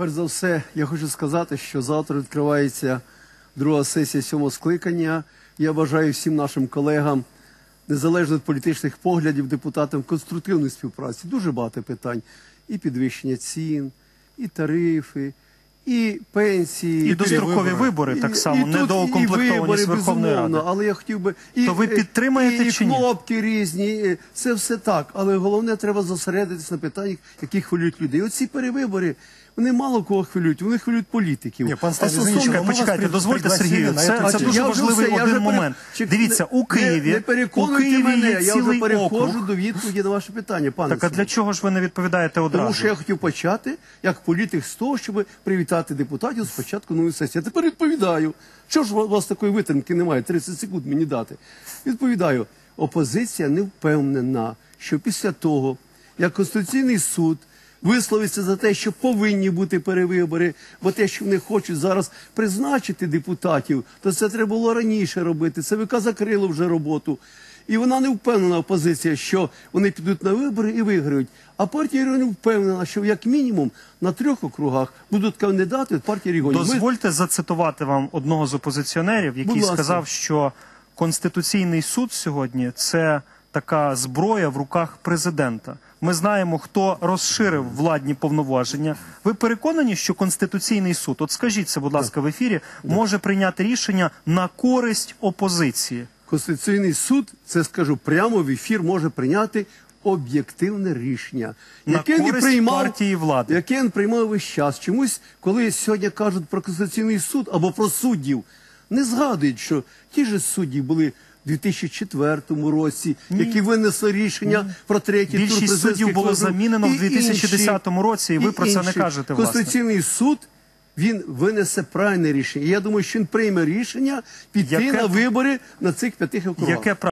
Перш за все, я хочу сказати, що завтра відкривається друга сесія сьомого скликання. Я бажаю всім нашим колегам, незалежно від політичних поглядів, депутатам конструктивної співпраці. Дуже багато питань. І підвищення цін, і тарифи, і пенсії, І дострокові вибори так само, тут недоукомплектованість Верховної Ради. Але я хотів би і То ви е, підтримаєте і чи ні? кнопки різні. е, Це все так. Але головне треба зосередитись на питаннях, які хвилюють людей. Оці перевибори. Вони мало кого хвилюють, вони хвилюють політиків. Ні, пан Стас, стосовно- Почекайте, дозвольте Сергію. Це, це дуже важливий все, один пере- момент. Чек- Дивіться, у Києві, не у Києві мене, є я вже округ. до відповіді на ваше питання, пане. Так а для чого ж ви не відповідаєте одразу? Тому що я хотів почати як політик з того, щоб привітати депутатів з початку нової сесії. А тепер відповідаю. Що ж у вас такої витримки немає? 30 секунд мені дати. Відповідаю, опозиція не впевнена, що після того, як Конституційний суд висловиться за те, що повинні бути перевибори, бо те, що вони хочуть зараз призначити депутатів, то це треба було раніше робити. ЦВК закрило вже роботу. І вона не впевнена опозиція, що вони підуть на вибори і виграють. А партія регіонів впевнена, що як мінімум на трьох округах будуть кандидати від партії регіонів. Ми- Дозвольте зацитувати вам одного з опозиціонерів, який сказав, що Конституційний суд сьогодні це така зброя в руках президента. Ми знаємо, хто розширив владні повноваження. Ви переконані, що Конституційний суд, от скажіть це, будь ласка, в ефірі, може прийняти рішення на користь опозиції? Конституційний суд, це скажу прямо в ефір, може прийняти об'єктивне рішення, На яке не користь приймав партії влади. яке він приймав весь час. Чомусь, коли сьогодні кажуть про Конституційний суд або про суддів, не згадують, що ті ж судді були. У 2004 році, які винесли рішення про третій тур Більшість президентських суддів було виборів, замінено в 2010 інші- році, і ви про це не інші. кажете, власне. Конституційний суд він винесе правильне рішення. І я думаю, що він прийме рішення піти Яке- на вибори на цих п'яти округах. Яке